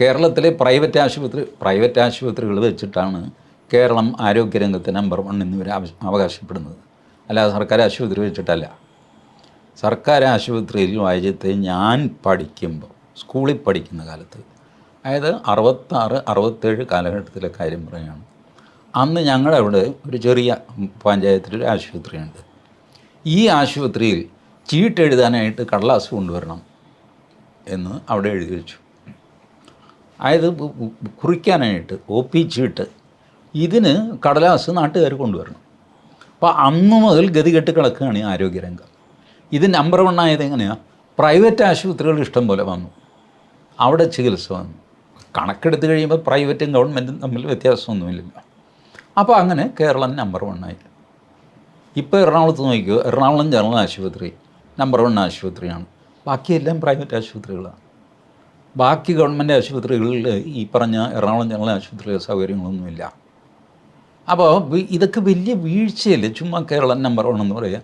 കേരളത്തിലെ പ്രൈവറ്റ് ആശുപത്രി പ്രൈവറ്റ് ആശുപത്രികൾ വെച്ചിട്ടാണ് കേരളം ആരോഗ്യരംഗത്ത് നമ്പർ വൺ എന്നിവർ അവകാശപ്പെടുന്നത്. അല്ലാതെ സർക്കാർ ആശുപത്രി വെച്ചിട്ടല്ല. സർക്കാർ ആശുപത്രിയിൽ രാജ്യത്ത് ഞാൻ പഠിക്കുമ്പോൾ സ്കൂളിൽ പഠിക്കുന്ന കാലത്ത് അതായത് അറുപത്താറ് അറുപത്തേഴ് കാലഘട്ടത്തിലെ കാര്യം പറയുകയാണ്. അന്ന് ഞങ്ങളുടെ അവിടെ ഒരു ചെറിയ പഞ്ചായത്തിലൊരു ആശുപത്രിയുണ്ട്. ഈ ആശുപത്രിയിൽ ചീട്ട് എഴുതാനായിട്ട് കടലാസ് കൊണ്ടുവരണം എന്ന് അവിടെ എഴുതി വെച്ചു. അതായത് കുറിക്കാനായിട്ട് ഒ പി ചീട്ട് ഇതിന് കടലാസ് നാട്ടുകാർ കൊണ്ടുവരണം. അപ്പോൾ അന്ന് മുതൽ ഗതികെട്ട് കിടക്കുകയാണ് ഈ ആരോഗ്യരംഗം. ഇത് നമ്പർ വൺ ആയത് എങ്ങനെയാണ് പ്രൈവറ്റ് ആശുപത്രികൾ ഇഷ്ടം പോലെ വന്നു. അവിടെ ചികിത്സ വന്നു. കണക്കെടുത്ത് കഴിയുമ്പോൾ പ്രൈവറ്റും ഗവൺമെന്റും തമ്മിൽ വ്യത്യാസമൊന്നുമില്ലല്ലോ അപ്പോൾ അങ്ങനെ കേരളം നമ്പർ വൺ ആയി. ഇപ്പോൾ എറണാകുളത്ത് നോക്കിയോ എറണാകുളം ജനറൽ ആശുപത്രി നമ്പർ വൺ ആശുപത്രിയാണ്. ബാക്കിയെല്ലാം പ്രൈവറ്റ് ആശുപത്രികളാണ്. ബാക്കി ഗവൺമെന്റ് ആശുപത്രികളിൽ ഈ പറഞ്ഞ എറണാകുളം ജനറൽ ആശുപത്രിയിലെ സൗകര്യങ്ങളൊന്നുമില്ല. അപ്പോൾ ഇതൊക്കെ വലിയ വീഴ്ചയല്ലേ? ചുമ്മാ കേരളം നമ്പർ വൺ എന്ന് പറയുക